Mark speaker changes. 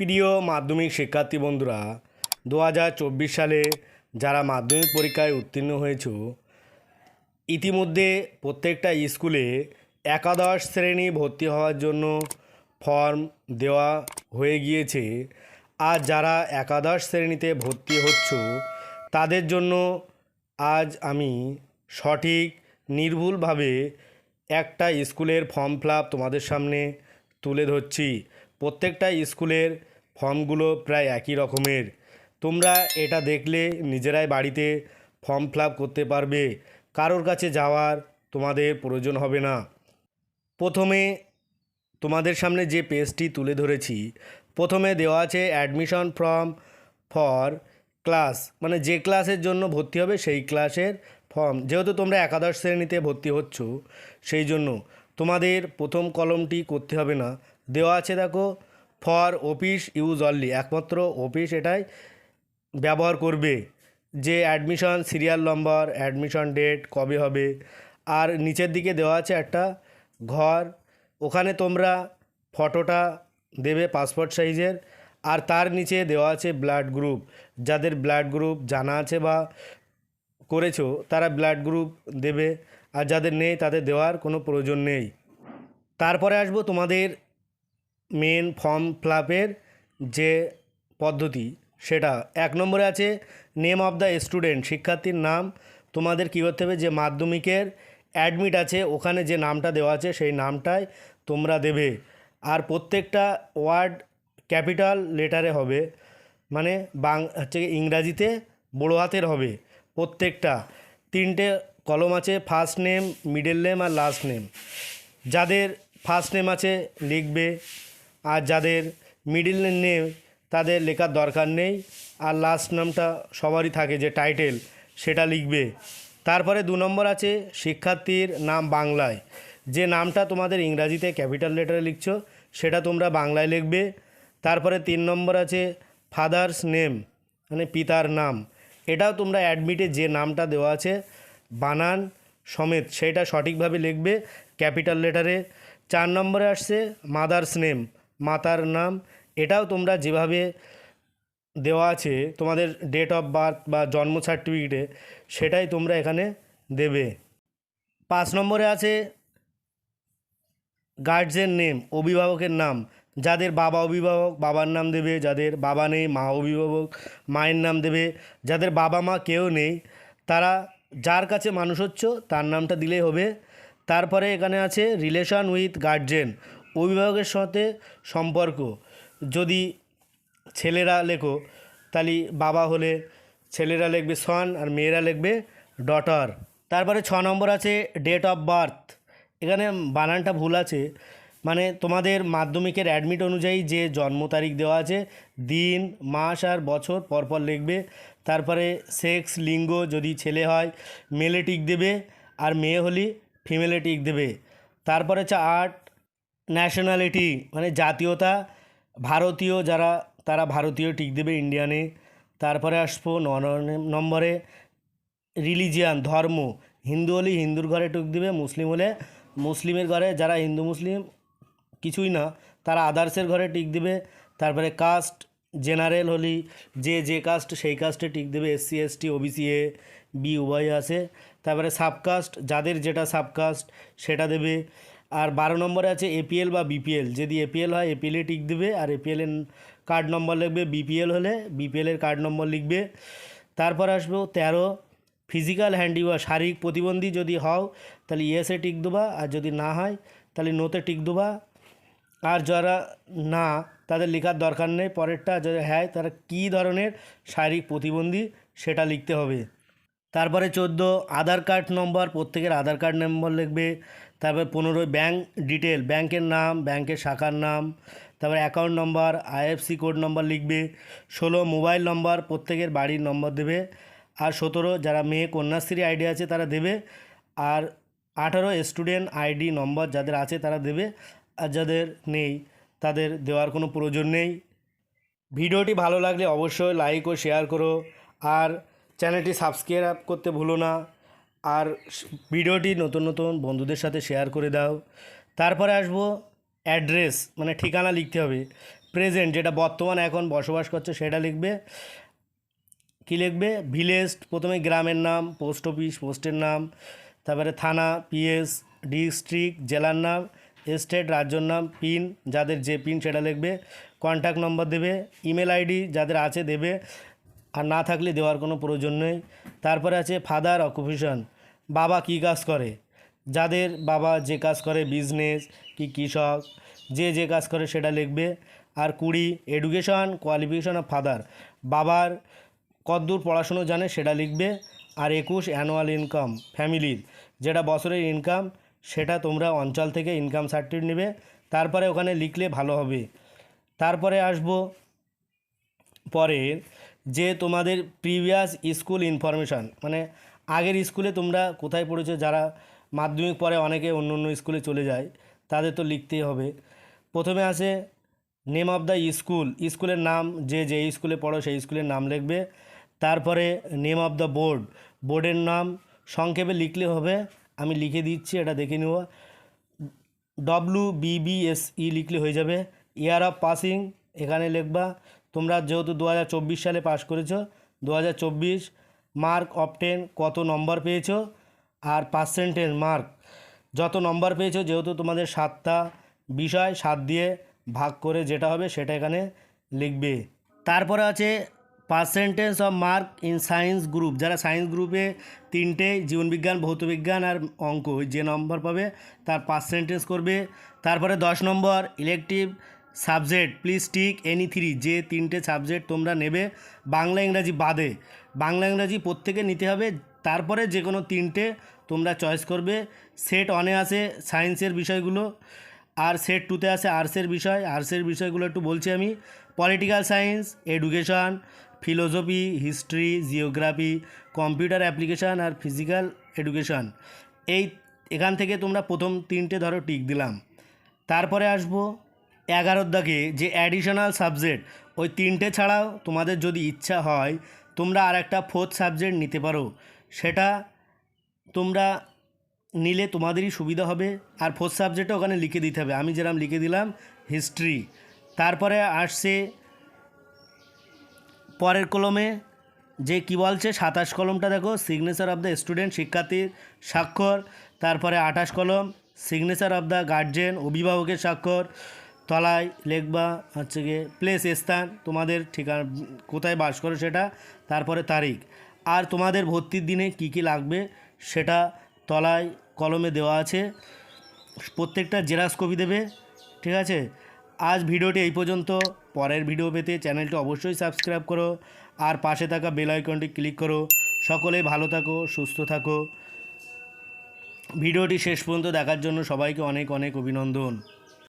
Speaker 1: প্রিয় মাধ্যমিক শিক্ষার্থী বন্ধুরা দু হাজার চব্বিশ সালে যারা মাধ্যমিক পরীক্ষায় উত্তীর্ণ হয়েছো, ইতিমধ্যে প্রত্যেকটা স্কুলে একাদশ শ্রেণি ভর্তি হওয়ার জন্য ফর্ম দেওয়া হয়ে গিয়েছে। আর যারা একাদশ শ্রেণীতে ভর্তি হচ্ছ, তাদের জন্য আজ আমি সঠিক, নির্ভুলভাবে একটা স্কুলের ফর্ম ফিল তোমাদের সামনে তুলে ধরছি। প্রত্যেকটা স্কুলের ফর্মগুলো প্রায় একই রকমের। তোমরা এটা দেখলে নিজেরাই বাড়িতে ফর্ম ফিল করতে পারবে। কারোর কাছে যাওয়ার তোমাদের প্রয়োজন হবে না। প্রথমে তোমাদের সামনে যে পেজটি তুলে ধরেছি, প্রথমে দেওয়া আছে অ্যাডমিশন ফর্ম ফর ক্লাস। মানে যে ক্লাসের জন্য ভর্তি হবে সেই ক্লাসের ফর্ম। যেহেতু তোমরা একাদশ শ্রেণীতে ভর্তি হচ্ছ, সেই জন্য তোমাদের প্রথম কলমটি করতে হবে না। দেওয়া আছে দেখো ফর অফিস ইউজ অনলি একমাত্র অফিস এটাই ব্যবহার করবে। যে admission serial number admission date কবে হবে। আর নিচের দিকে দেওয়া আছে একটা ঘর, ওখানে তোমরা ফটোটা দেবে পাসপোর্ট সাইজের আর তার নিচে দেওয়া আছে ব্লাড গ্রুপ যাদের ব্লাড গ্রুপ জানা আছে বা করেছ, তারা ব্লাড গ্রুপ দেবে। আর যাদের নেই, তাদের দেওয়ার কোনো প্রয়োজন নেই। তারপরে আসব তোমাদের মেন ফর্ম ফিলাপের যে পদ্ধতি, সেটা। এক নম্বরে আছে, নেম অফ দ্য স্টুডেন্ট, শিক্ষার্থীর নাম। তোমাদের কী করতে হবে, যে মাধ্যমিকের অ্যাডমিট আছে, ওখানে যে নামটা দেওয়া আছে, সেই নামটাই তোমরা দেবে। আর প্রত্যেকটা ওয়ার্ড ক্যাপিটাল লেটারে হবে মানে বাং, হচ্ছে ইংরাজিতে বড়ো হাতের হবে প্রত্যেকটা। তিনটে কলম আছে, ফার্স্ট নেম, মিডল নেম আর লাস্ট নেম। যাদের ফার্স্ট নেম আছে, লিখবে। আর যাদের মিডিল নেম তাদের লেখার দরকার নেই। আর লাস্ট নামটা সবারই থাকে যে টাইটেল সেটা লিখবে। তারপরে দু নম্বর আছে শিক্ষার্থীর নাম বাংলায়। যে নামটা তোমাদের ইংরাজিতে ক্যাপিটাল লেটারে লিখছো, সেটা তোমরা বাংলায় লিখবে। তারপরে তিন নম্বর আছে ফাদার্স নেম মানে পিতার নাম। এটাও তোমরা অ্যাডমিটে যে নামটা দেওয়া আছে, বানান সমেত, সেটা সঠিকভাবে লিখবে ক্যাপিটাল লেটারে চার নম্বরে আসছে মাদার্স নেম মাতার নাম। এটাও তোমরা যেভাবে দেওয়া আছে, তোমাদের ডেট অফ বার্থ বা জন্ম সার্টিফিকেটে সেটাই তোমরা এখানে দেবে। পাঁচ নম্বরে আছে গার্জেন নেম অভিভাবকের নাম। যাদের বাবা অভিভাবক, বাবার নাম দেবে। যাদের বাবা নেই, মা অভিভাবক, মায়ের নাম দেবে। যাদের বাবা মা কেউ নেই, তারা যার কাছে মানুষ হচ্ছ, তার নামটা দিলেই হবে। তারপরে এখানে আছে রিলেশন উইথ গার্জেন অভিভাবকের সাথে সম্পর্ক। যদি ছেলেরা লেখো, তাহলে বাবা হলে ছেলেরা লিখবে সন আর মেয়েরা লিখবে ডটার তারপরে ছ নম্বর আছে ডেট অফ বার্থ এখানে বানানটা ভুল আছে। মানে তোমাদের মাধ্যমিকের অ্যাডমিট অনুযায়ী যে জন্ম তারিখ দেওয়া আছে, দিন, মাস আর বছর পরপর লিখবে। তারপরে সেক্স লিঙ্গ যদি ছেলে হয় মেলে টিক দেবে আর মেয়ে হলে ফিমেলে টিক দেবে। তারপরে হচ্ছে আর্ট ন্যাশনালিটি মানে জাতীয়তা, ভারতীয় যারা, তারা ভারতীয় টিক দেবে ইন্ডিয়ানে তারপরে আসব ন নম্বরে রিলিজিয়ান ধর্ম। হিন্দু হলে হিন্দুর ঘরে টুক দিবে, মুসলিম হলে মুসলিমের ঘরে। যারা হিন্দু, মুসলিম, কিছুই না, তারা আদার্সের ঘরে টিক দেবে। তারপরে কাস্ট জেনারেল হলি যে যে কাস্ট সেই কাস্টে টিক দেবে SC ST OBC A B উভয় আছে। তারপরে সাবকাস্ট যাদের যেটা সাবকাস্ট সেটা দেবে। আর বারো নম্বরে আছে এপিএল বা বিপিএল যদি এপিএল হয় এপিএলে টিক দেবে, আর এপিএলের কার্ড নম্বর লিখবে বিপিএল হলে বিপিএলের কার্ড নম্বর লিখবে। তারপর আসব তেরো ফিজিক্যাল হ্যান্ডিওয়ার্ক শারীরিক প্রতিবন্ধী যদি হও, তাহলে ইয়েসে টিক দেবা, আর যদি না হয়, তাহলে নোতে টিক দেবা। আর যারা না, তাদের লেখার দরকার নেই, পরেরটা যদি হ্যাঁ তারা কী ধরনের শারীরিক প্রতিবন্ধী সেটা লিখতে হবে। তারপরে চোদ্দ, আধার কার্ড নম্বর, প্রত্যেকের আধার কার্ড নম্বর লিখবে। তারপরে পনেরোই ব্যাঙ্ক ডিটেল, ব্যাংকের নাম, ব্যাংকের শাখার নাম। তারপরে account number, IFSC code number লিখবে। ষোলো, মোবাইল নম্বর, প্রত্যেকের বাড়ির নম্বর দেবে। আর সতেরো, যারা মেয়ে কন্যাশ্রী আইডি আছে তারা দেবে। আর আঠারো, স্টুডেন্ট আইডি নম্বর যাদের আছে তারা দেবে। আর যাদের নেই, তাদের দেওয়ার কোনো প্রয়োজন নেই। ভিডিওটি ভালো লাগলে অবশ্যই লাইক ও শেয়ার করো। আর চ্যানেলটি সাবস্ক্রাইব করতে ভুলো না আর ভিডিওটি নতুন নতুন বন্ধুদের সাথে শেয়ার করে দাও। তারপরে আসব অ্যাড্রেস মানে ঠিকানা লিখতে হবে। প্রেজেন্ট, যেটা বর্তমান এখন বসবাস করছে সেটা লিখবে। কী লিখবে? ভিলেজ, প্রথমে গ্রামের নাম, পোস্ট অফিস, পোস্টের নাম, তারপরে থানা, পিএস, ডিস্ট্রিক্ট, জেলার নাম, স্টেট, রাজ্যর নাম, পিন, যাদের যে পিন সেটা লিখবে। কন্ট্যাক্ট নম্বর দেবে। ইমেল আইডি যাদের আছে দেবে। আর না থাকলে দেওয়ার কোনো প্রয়োজন নেই। তারপরে আছে ফাদার অকুপেশন বাবা কী কাজ করে? যাদের বাবা যে কাজ করে বিজনেস কি কৃষক, যে যে কাজ করে সেটা লিখবে। আর কুড়ি এডুকেশন কোয়ালিফিকেশন অফ ফাদার বাবার কতদূর পড়াশুনো জানে সেটা লিখবে। আর একুশ অ্যানুয়াল ইনকাম ফ্যামিলির যেটা বছরের ইনকাম সেটা তোমরা অঞ্চল থেকে ইনকাম সার্টিফিকেট নেবে। তারপরে ওখানে লিখলে ভালো হবে। তারপরে আসব পরে যে তোমাদের প্রিভিয়াস স্কুল ইনফরমেশান মানে আগের স্কুলে তোমরা কোথায় পড়েছো, যারা মাধ্যমিক পরে অনেকে অন্য অন্য স্কুলে চলে যায়, তাদের তো লিখতেই হবে। প্রথমে আসে নেম অফ দ্য স্কুল স্কুলের নাম, যে যে স্কুলে পড়ো সেই স্কুলের নাম লিখবে। তারপরে নেম অফ দ্য বোর্ড বোর্ডের নাম সংক্ষেপে লিখলে হবে, আমি লিখে দিচ্ছি, এটা দেখে নেব ডব্লু বিবিএসই লিখলে হয়ে যাবে। ইয়ার অফ পাসিং এখানে লিখবা। তোমরা যেহেতু দু হাজার চব্বিশ সালে পাশ করেছ, দু মার্ক অফ টেন কত নম্বর পেয়েছ আর পার্সেন্টেজ মার্ক যত নম্বর পেয়েছ, যেহেতু তোমাদের সাতটা বিষয়, সাত দিয়ে ভাগ করে যেটা হবে সেটা এখানে লিখবে। তারপরে আছে percentage of mark in science group যারা সায়েন্স গ্রুপে তিনটে, জীবনবিজ্ঞান, ভৌতবিজ্ঞান আর অঙ্ক যে নম্বর পাবে, তার পার্সেন্টেজ করবে। তারপরে দশ নম্বর elective subject please tick any three যে তিনটে সাবজেক্ট তোমরা নেবে, বাংলা, ইংরাজি বাদে। বাংলা, ইংরাজি প্রত্যেকে নিতে হবে, তারপরে যে কোনো তিনটে তোমরা চয়েস করবে। সেট অনে আছে সায়েন্সের বিষয়গুলো, আর সেট টুতে আছে আর্টসের বিষয়। আর্টসের বিষয়গুলো একটু বলছি আমি। Political science education philosophy history geography computer application আর ফিজিক্যাল এডুকেশন এই এখান থেকে তোমরা প্রথম তিনটে ধরো টিক দিলাম। তারপরে আসব এগারোর দাগে যে অ্যাডিশনাল সাবজেক্ট ওই তিনটে ছাড়াও তোমাদের যদি ইচ্ছা হয়, তোমরা আর একটা ফোর্থ সাবজেক্ট নিতে পারো। সেটা তোমরা নিলে তোমাদেরই সুবিধা হবে। আর ফোর্থ সাবজেক্টও ওখানে লিখে দিতে হবে। আমি যেরকম লিখে দিলাম হিস্ট্রি তারপরে আসছে পরের কলমে, যে কি বলছে, সাতাশ কলমটা দেখো সিগনেচার অফ দ্য স্টুডেন্ট শিক্ষার্থীর স্বাক্ষর। তারপরে আঠাশ কলম সিগনেচার অফ দ্য গার্জেন অভিভাবকের স্বাক্ষর। তলায় লেখবা, হচ্ছে গিয়ে প্লেস স্থান, তোমাদের ঠিকানা, কোথায় বাস করো সেটা, তারপরে তারিখ। আর তোমাদের ভর্তির দিনে কি কি লাগবে সেটা তলায় কলমে দেওয়া আছে। প্রত্যেকটা জেরাক্স কপি দেবে, ঠিক আছে? আজ ভিডিওটি এই পর্যন্ত। পরের ভিডিও পেতে চ্যানেলটি অবশ্যই সাবস্ক্রাইব করো আর পাশে থাকা বেল আইকনটি ক্লিক করো। সকলেই ভালো থাকো, সুস্থ থাকো। ভিডিওটি শেষ পর্যন্ত দেখার জন্য সবাইকে অনেক অনেক অভিনন্দন।